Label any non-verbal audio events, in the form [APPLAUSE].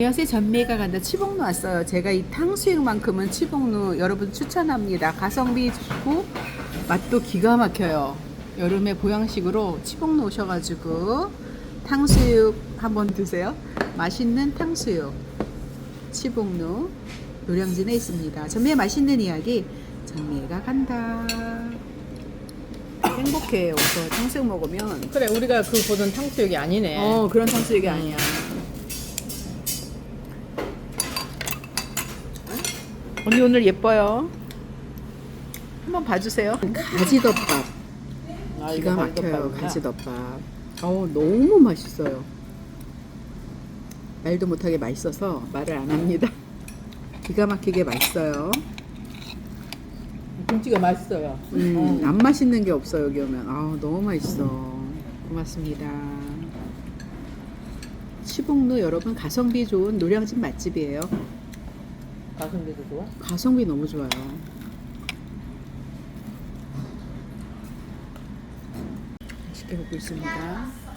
여세 전매가 간다 치복루 왔어요. 제가 이 탕수육만큼은 치복루 여러분 추천합니다. 가성비 좋고 맛도 기가 막혀요. 여름에 보양식으로 치복루 오셔가지고 탕수육 한번 드세요. 맛있는 탕수육 치복루 노량진에 있습니다. 전매 맛있는 이야기 전매가 간다. 행복해요. 저 탕수육 먹으면 그래 우리가 그 보던 탕수육이 아니네. 어 그런 탕수육이 아니야. 언니 오늘 예뻐요. 한번 봐주세요. 가지덮밥 아, 기가 막혀요. 가지덮밥. 어우 너무 맛있어요. 말도 못하게 맛있어서 말을 안 합니다. [LAUGHS] 기가 막히게 맛있어요. 김치가 맛있어요. 음, 안 맛있는 게 없어 여기 오면. 아 너무 맛있어. 고맙습니다. 시복루 여러분 가성비 좋은 노량진 맛집이에요. 가성비도 좋아. 가성비 너무 좋아요. 맛있게 먹고 있습니다.